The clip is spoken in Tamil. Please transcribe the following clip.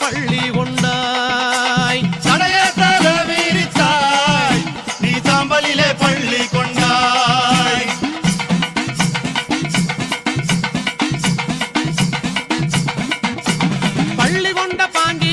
பள்ளி கொண்டாய். சடைய தல விரித்தாய். நீ சாம்பலிலே பள்ளி கொண்டாய். பள்ளி கொண்ட பாண்டி